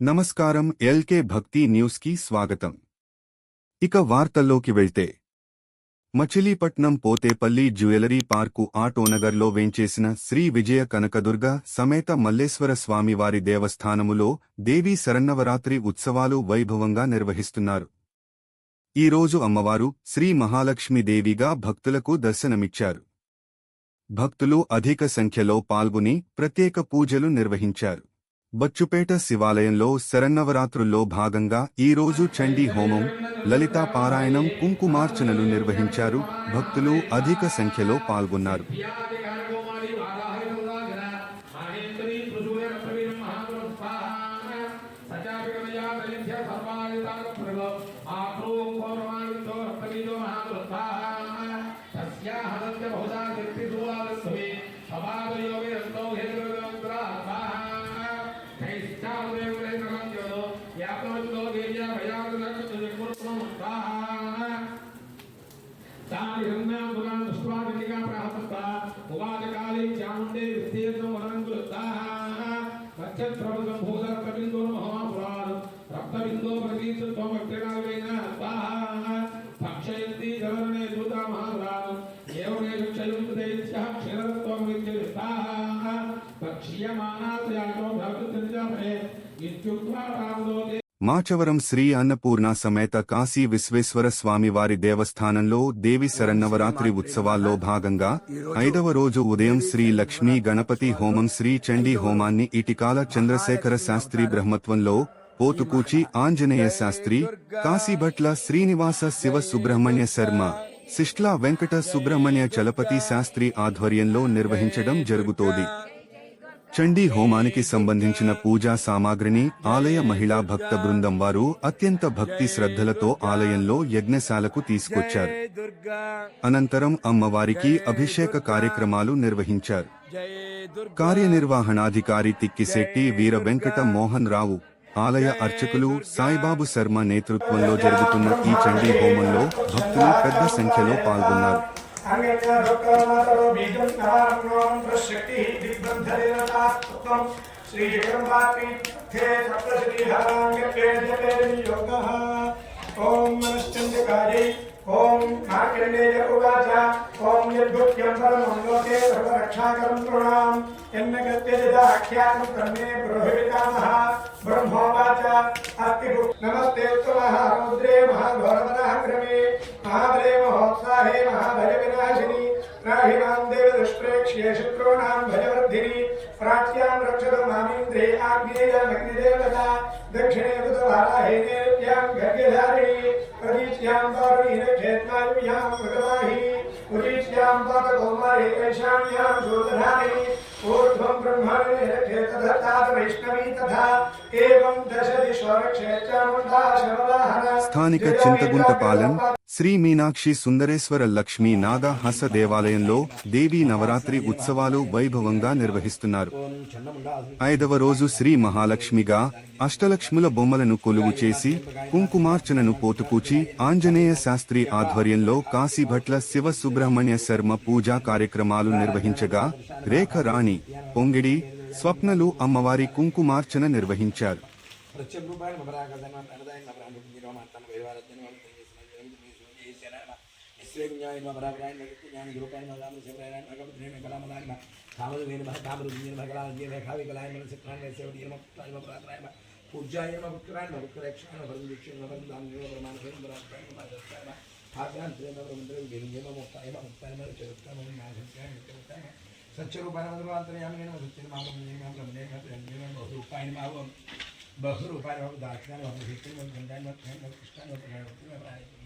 నమస్కారం ఎల్కే భక్తి న్యూస్కి స్వాగతం. ఇక వార్తల్లోకి వెళ్తే మచిలీపట్నం పోతేపల్లి జ్యువెలరీ పార్కు ఆటోనగర్లో వేంచేసిన శ్రీ విజయ కనకదుర్గ సమేత మల్లేశ్వర స్వామివారి దేవస్థానములో దేవీ శరన్నవరాత్రి ఉత్సవాలు వైభవంగా నిర్వహిస్తున్నారు. ఈ రోజు అమ్మవారు శ్రీ మహాలక్ష్మీదేవిగా భక్తులకు దర్శనమిచ్చారు. భక్తులు అధిక సంఖ్యలో పాల్గొని ప్రత్యేక పూజలు నిర్వహించారు. బచ్చుపేట శివాలయంలో శరన్నవరాత్రుల్లో భాగంగా ఈరోజు చండీ హోమం లలితా పారాయణం కుంకుమార్చనలు నిర్వహించారు. భక్తులు అధిక సంఖ్యలో పాల్గొన్నారు. మాచవరం శ్రీ అన్నపూర్ణ సమేత కాశీ విశ్వేశ్వర స్వామి వారి దేవస్థానంలో దేవి శరన్నవరాత్రి ఉత్సవాల్లో భాగంగా ఐదవ రోజు ఉదయం శ్రీ లక్ష్మీ గణపతి హోమం శ్రీ చండీ హోమాన్ని ఇటికాల చంద్రశేఖర శాస్త్రి బ్రహ్మత్వంలో పోతుకూచి ఆంజనేయ శాస్త్రి కాశీభట్ల శ్రీనివాస శివ సుబ్రహ్మణ్య శర్మ శిష్లా వెంకట సుబ్రహ్మణ్య చలపతి శాస్త్రి ఆధ్వర్యంలో నిర్వహించడం జరుగుతోంది. చండీ హోమానికి సంబంధించిన పూజా సామాగ్రిని ఆలయ మహిళా భక్త బృందం వారు అత్యంత భక్తి శ్రద్ధలతో ఆలయంలో యజ్ఞశాలకు తీసుకొచ్చారు. అనంతరం అమ్మవారికి అభిషేక కార్యక్రమాలు నిర్వహించారు. కార్యనిర్వహణాధికారి తిక్కిశెట్టి వీర వెంకట మోహన్ రావు ఆలయ అర్చకులు సాయిబాబు శర్మ నేతృత్వంలో జరుగుతున్న ఈ చండీ హోమంలో భక్తులు పెద్ద సంఖ్యలో పాల్గొన్నారు. अन्यन्यारोक्तमातरो बीजं नवाम्नों प्रशक्तिः दिग्बन्धनिरतास्तुत्वं श्रीजगन्मात्मीर्थे सप्तश्रीहराङ्गत्वे जपे योगः ॐ मनश्चन्द्रकायै ॐ मार्कण्डेय उवाच ॐ यद्भुत्यं परमं लोके सर्वरक्षाकरं तृणां यन्न गत्यजदाख्यातं कर्मे पुरोहित स्थानिक चिंतगुंत पालन శ్రీ మీనాక్షి సుందరేశ్వర లక్ష్మీ నాగా హస దేవాలయంలో దేవీ నవరాత్రి ఉత్సవాలు వైభవంగా నిర్వహిస్తున్నారు. ఐదవ రోజు శ్రీ మహాలక్ష్మిగా అష్టలక్ష్ముల బొమ్మలను కొలువు చేసి కుంకుమార్చనను పోటుపూచి ఆంజనేయ శాస్త్రి ఆధ్వర్యంలో కాశీభట్ల శివ సుబ్రహ్మణ్య శర్మ పూజా కార్యక్రమాలు నిర్వహించగా రేఖ రాణి పొంగిడి స్వప్నలు అమ్మవారి కుంకుమార్చన నిర్వహించారు. निश्रेज्ञायन वरावरायन भगति ज्ञान योगायन मदाम शिवरायन भगवत्रे में कला मदान कामल वेन भग कामल वेन भगला ये भग खावि कलायन मन से प्राण वैसे और ये मत प्राण वरात्राय मत पूज्यायन भगत्रायन भगत्रक्षण भरम दीक्षण भरम दान ये प्रमाण भरम वरात्राय मत दत्ताय मत भाग्यान त्रे में ब्रह्मंद्र विरुण ये मत मुक्ताय मत मुक्ताय मत चरताय मत नाशत्याय मत चरताय मत सच्चे रूपायन मत रूपांतरयामि ने मत सच्चे माम ने माम ब्रह्मने मत रंगे मत बहुरूपायन माम बहुरूपायन मत दाक्षायन मत हितन मत गंडायन मत कृष्ण मत भगवती मत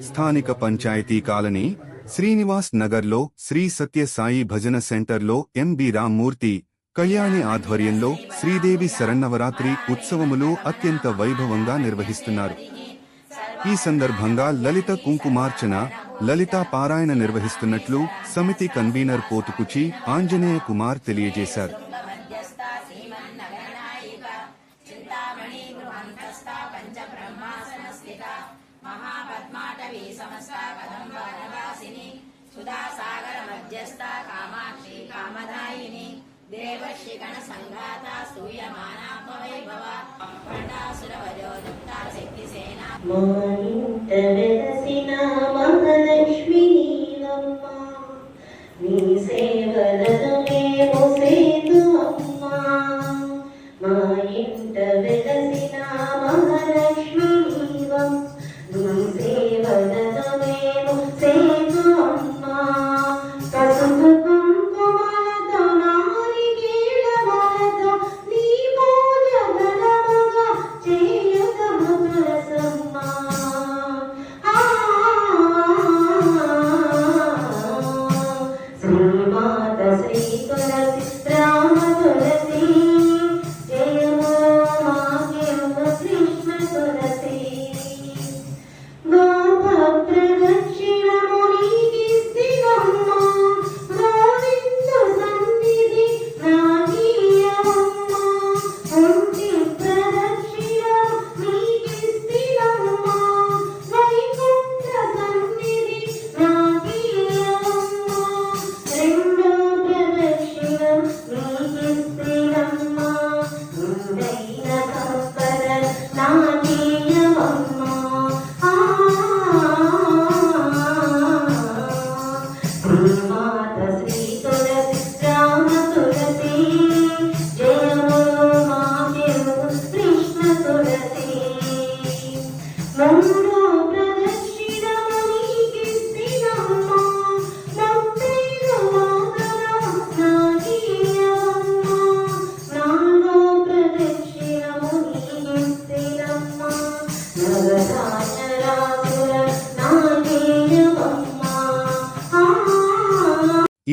స్థానిక పంచాయతీ కాలనీ శ్రీనివాస్ నగర్లో శ్రీ సత్య సాయి భజన సెంటర్లో ఎంబి రామ్మూర్తి కళ్యాణి ఆధ్వర్యంలో శ్రీదేవి శరన్నవరాత్రి ఉత్సవములు అత్యంత వైభవంగా నిర్వహిస్తున్నారు. ఈ సందర్భంగా లలిత కుంకుమార్చన లలితా పారాయణ నిర్వహిస్తున్నట్లు సమితి కన్వీనర్ పోతుకుచి ఆంజనేయ కుమార్ తెలియజేశారు. morning the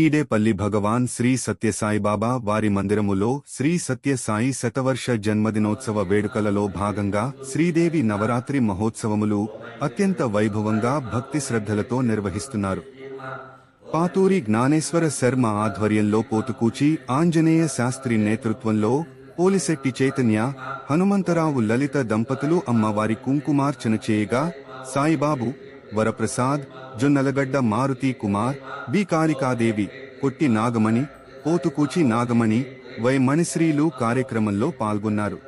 ఈడేపల్లి భగవాన్ శ్రీ సత్యసాయిబాబా వారి మందిరములో శ్రీ సత్యసాయి శతవర్ష జన్మదినోత్సవ వేడుకలలో భాగంగా శ్రీదేవి నవరాత్రి మహోత్సవములు అత్యంత వైభవంగా భక్తి శ్రద్ధలతో నిర్వహిస్తున్నారు. పాతూరి జ్ఞానేశ్వర శర్మ ఆధ్వర్యంలో పోతుకూచి ఆంజనేయ శాస్త్రి నేతృత్వంలో పోలిశెట్టి చైతన్య హనుమంతరావు లలిత దంపతులు అమ్మవారి కుంకుమార్చన చేయగా సాయిబాబు వరప్రసాద్ జొన్నలగడ్డ మారుతి కుమార్ బి కారికాదేవి కొట్టి నాగమణి పోతుకూచి నాగమణి వై మణిశ్రీలు కార్యక్రమంలో పాల్గొన్నారు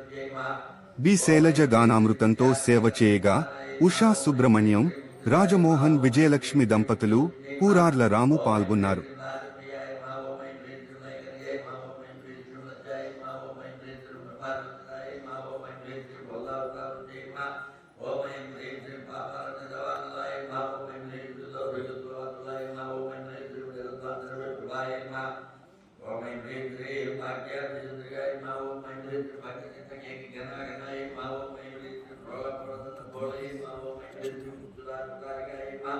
బి శైలజ గానామృతంతో సేవ చేయగా ఉషా సుబ్రహ్మణ్యం రాజమోహన్ విజయలక్ష్మి దంపతులు కూరార్ల రాము పాల్గొన్నారు मा ओम ऐन्द्रेन्द्रे भाग्याय मा ओम ऐन्द्रेन्द्र भाग्यचितये गणागणाय मा ओम ऐन्द्रेन्द्र भवप्रदत्तभोळे मा ओम ऐन्द्रेन्द्र मुद्रानुदायकाय मा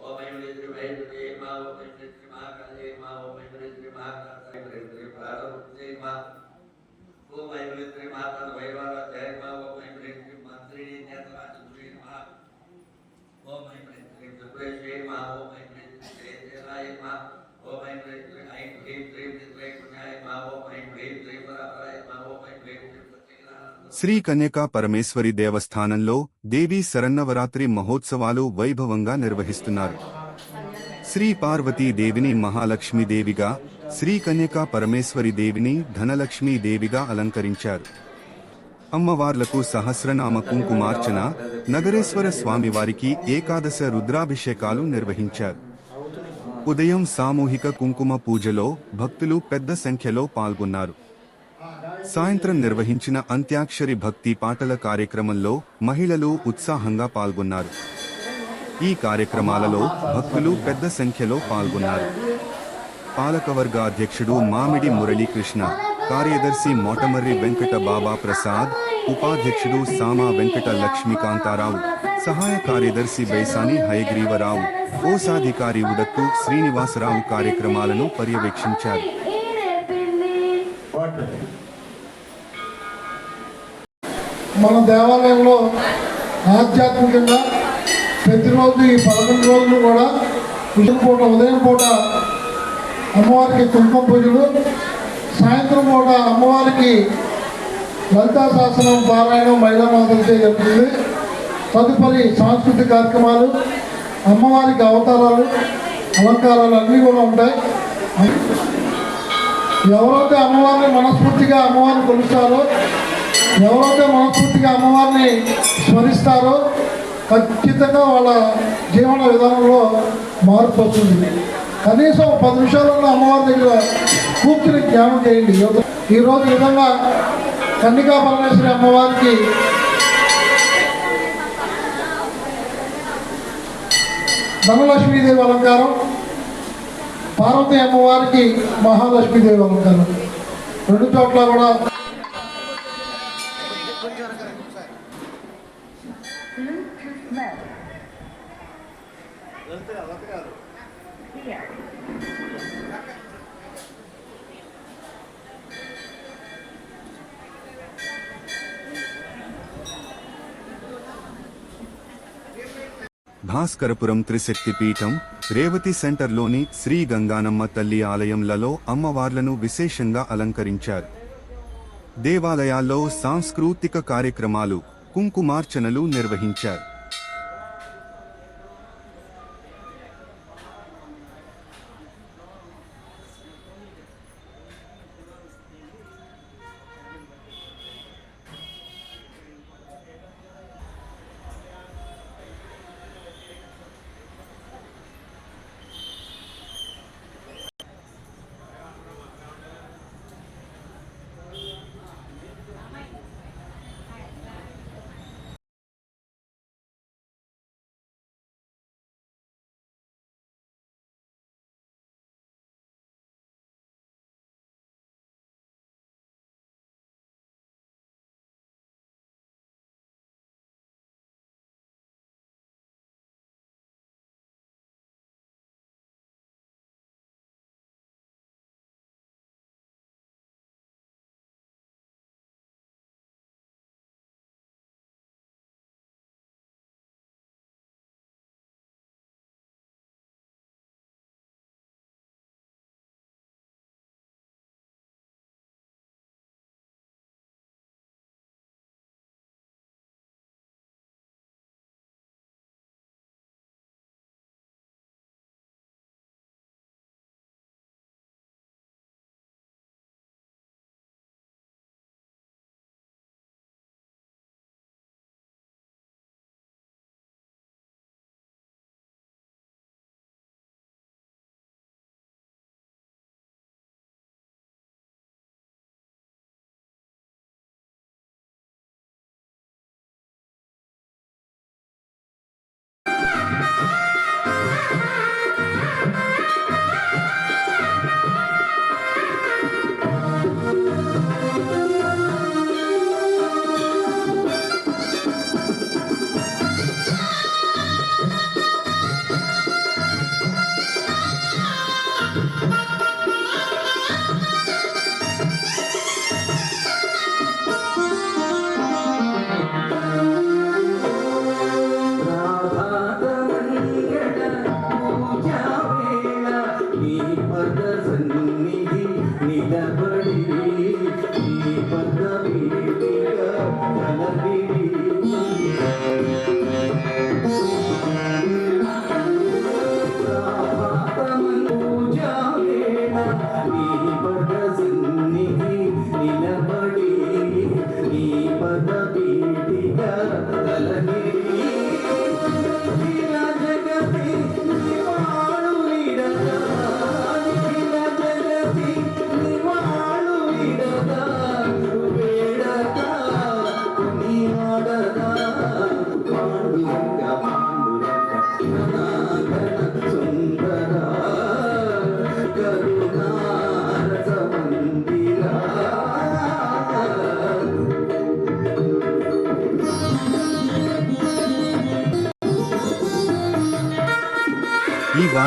ओम ऐन्द्रेन्द्र भैरवे मा ओम ऐन्द्रेन्द्र महाकाले मा ओम ऐन्द्रेन्द्र महाकाले ऐन्द्रेन्द्र प्रारब्धे मा ओम ऐन्द्रेन्द्र महाकाल भैरवाध्याय मा ओम ऐन्द्रेन्द्र मात्रिणे ज्ञातवा चतुरे मा ओम ऐन्द्रेन्द्र दुर्वेशे मा ओम శ్రీ కన్యకా పరమేశ్వరి దేవస్థానంలో దేవీ శరన్నవరాత్రి మహోత్సవాలు వైభవంగా నిర్వహిస్తున్నారు. శ్రీ పార్వతీ దేవిని మహాలక్ష్మి దేవిగా శ్రీ కన్యకా పరమేశ్వరి దేవిని ధనలక్ష్మీదేవిగా అలంకరించారు. అమ్మవార్లకు సహస్రనామ కుంకుమార్చన నగరేశ్వర స్వామివారికి ఏకాదశ రుద్రాభిషేకాలు నిర్వహించారు. ఉదయం సామూహిక కుంకుమ పూజలో భక్తులు పెద్ద సంఖ్యలో పాల్గొన్నారు. సాయంత్రం నిర్వహించిన అంత్యాక్షరి భక్తి పాటల కార్యక్రమంలో మహిళలు ఉత్సాహంగా పాల్గొన్నారు. ఈ కార్యక్రమాలలో భక్తులు పెద్ద సంఖ్యలో పాల్గొన్నారు. పాలకవర్గ అధ్యక్షుడు మామిడి మురళీకృష్ణ కార్యదర్శి మోటమర్రి వెంకట బాబా ప్రసాద్ ఉపాధ్యక్షుడు సామా వెంకట లక్ష్మీకాంతారావు సహాయ కార్యదర్శి బైసాని హయగ్రీవరావు కోశాధికారి ఉడక్కు శ్రీనివాసరావు కార్యక్రమాలను పర్యవేక్షించారు. మన దేవాలయంలో ఆధ్యాత్మికంగా ప్రతిరోజు ఈ పదకొండు రోజులు కూడా ఉదయం పూట ఉదయం పూట అమ్మవారికి కుంకుమ పూజలు సాయంత్రం పూట అమ్మవారికి లలితా శాసనం పారాయణం మహిళా మాతలచే జరుగుతుంది. తదుపరి సాంస్కృతిక కార్యక్రమాలు అమ్మవారికి అవతారాలు అలంకారాలు అన్నీ కూడా ఉంటాయి. ఎవరైతే అమ్మవారిని మనస్ఫూర్తిగా అమ్మవారిని కొలుస్తారో ఎవరైతే మనస్ఫూర్తిగా అమ్మవారిని స్మరిస్తారో ఖచ్చితంగా వాళ్ళ జీవన విధానంలో మార్పు వస్తుంది. కనీసం పది నిమిషాలలో అమ్మవారి దగ్గర కూర్చుని ధ్యానం చేయండి. ఈరోజు విధంగా కన్నికా పరమేశ్వరి అమ్మవారికి ధనలక్ష్మీదేవి అలంకారం పార్వతి అమ్మవారికి మహాలక్ష్మీదేవి అలంకారం. రెండు చోట్ల కూడా భాస్కరపురం త్రిశక్తి పీఠం రేవతి సెంటర్లోని శ్రీ గంగానమ్మ తల్లి ఆలయంలలో అమ్మవార్లను విశేషంగా అలంకరించారు. దేవాలయాల్లో సాంస్కృతిక కార్యక్రమాలు కుంకుమార్చనలు నిర్వహించారు.